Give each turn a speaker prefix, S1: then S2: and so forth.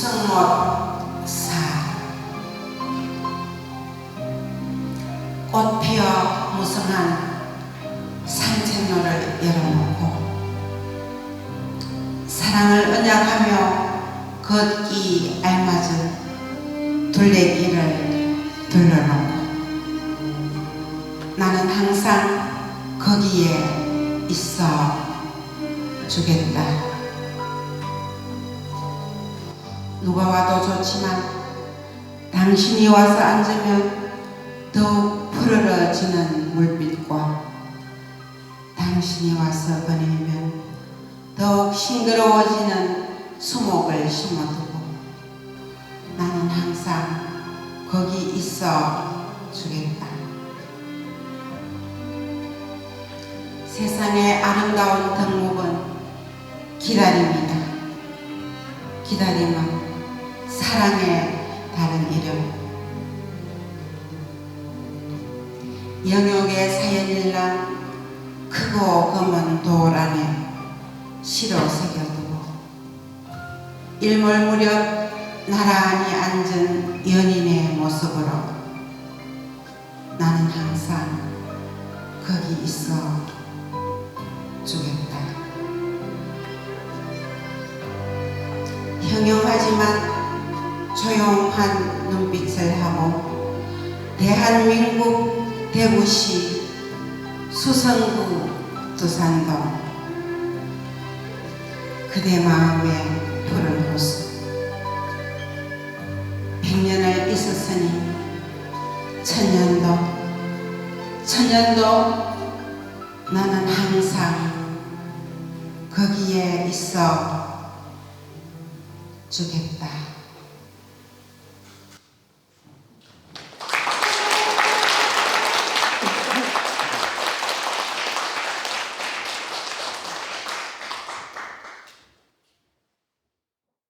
S1: sinh hoạt xa 꽃 피어 무성한 산책로를 열어놓고 사랑을 은약하며 걷기 알맞은 둘레길을 둘러놓고 나는 항상 거기에 있어 주겠다. 누가 와도 좋지만 당신이 와서 앉으면 더욱 푸르러지는 물빛과 당신이 와서 거닐면 더욱 싱그러워지는 수목을 심어두고 나는 항상 거기 있어 주겠다. 세상의 아름다운 덕목은 기다립니다. 기다림은 사랑의 다른 이름. 영역의 사연일랑 크고 검은 돌 안에 시로 새겨두고 일몰 무렵 나란히 앉은 연인의 모습으로 나는 항상 거기 있어 주겠다. 형용하지만 조용한 눈빛을 하고 대한민국 대구시 수성구 두산동 그대 마음의 푸른 호수 백년을 있었으니 천년도 천년도 나는 항상 거기에 있어 주겠다.